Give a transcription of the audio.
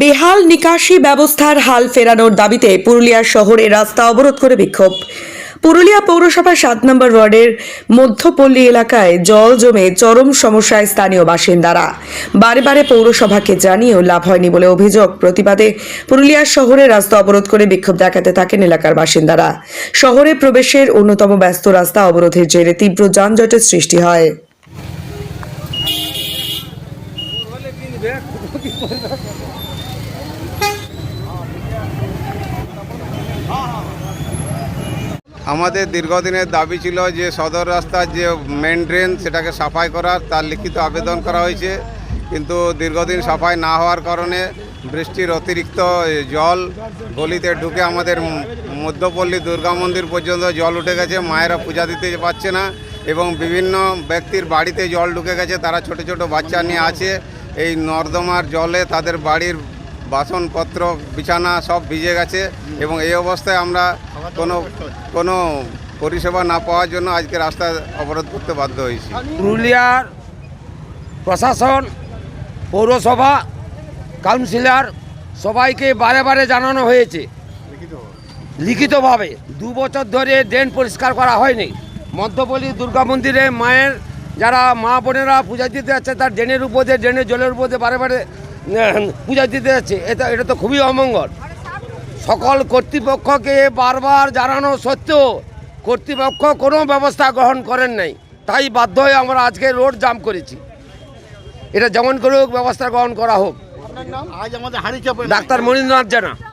বেহাল নিকাশি ব্যবস্থার হাল ফেরানোর দাবিতে পুরুলিয়া শহরে রাস্তা অবরোধ করে বিক্ষোভ। পুরুলিয়া পৌরসভার সাত নম্বর ওয়ার্ডের মধ্যপল্লী এলাকায় জল জমে চরম সমস্যায় স্থানীয় বাসিন্দারা। বারে বারে পৌরসভাকে জানিয়েও লাভ হয়নি বলে অভিযোগ। প্রতিবাদে পুরুলিয়া শহরে রাস্তা অবরোধ করে বিক্ষোভ দেখাতে থাকেন এলাকার বাসিন্দারা। শহরে প্রবেশের অন্যতম ব্যস্ত রাস্তা অবরোধের জেরে তীব্র যানজটের সৃষ্টি হয়। আমাদের দীর্ঘদিনের দাবি ছিল যে সদর রাস্তার যে মেন ড্রেন সেটাকে সাফাই করার, তার লিখিত আবেদন করা হয়েছে। কিন্তু দীর্ঘদিন সাফাই না হওয়ার কারণে বৃষ্টির অতিরিক্ত জল গলিতে ঢুকে আমাদের মধ্যপল্লী দুর্গা মন্দির পর্যন্ত জল উঠে গেছে। মায়েরা পূজা দিতে পারছে না এবং বিভিন্ন ব্যক্তির বাড়িতে জল ঢুকে গেছে। তারা ছোট ছোট বাচ্চা নিয়ে আছে। এই নর্দমার জলে তাদের বাড়ির বাসনপত্র, বিছানা সব ভিজে গেছে এবং এই অবস্থায় আমরা কোনো কোনো পরিষেবা না পাওয়ার জন্য আজকে রাস্তা অবরোধ করতে বাধ্য হয়েছি। পুরুলিয়ার প্রশাসন, পৌরসভা, কাউন্সিলর সবাইকে বারে বারে জানানো হয়েছে। লিখিতভাবে দু বছর ধরে ড্রেন পরিষ্কার করা হয়নি। মধ্যপল্লী দুর্গা মন্দিরে মায়ের যারা মা বোনেরা পূজা দিতে যাচ্ছে তার ড্রেনের উপর দিয়ে ড্রেনের জলের উপর দিয়ে বারে বারে পূজা দিতে যাচ্ছে এটা এটা তো খুবই অমঙ্গল। সকল কর্তৃপক্ষকে বারবার জানানো সত্ত্বেও কর্তৃপক্ষ কোনো ব্যবস্থা গ্রহণ করেন নাই। তাই বাধ্য হয়ে আমরা আজকে রোড জাম করেছি। এটা যেমন করে হোক ব্যবস্থা গ্রহণ করা হোক। আজ আমাদের ডাক্তার মনীন্দ্রনাথ জানা।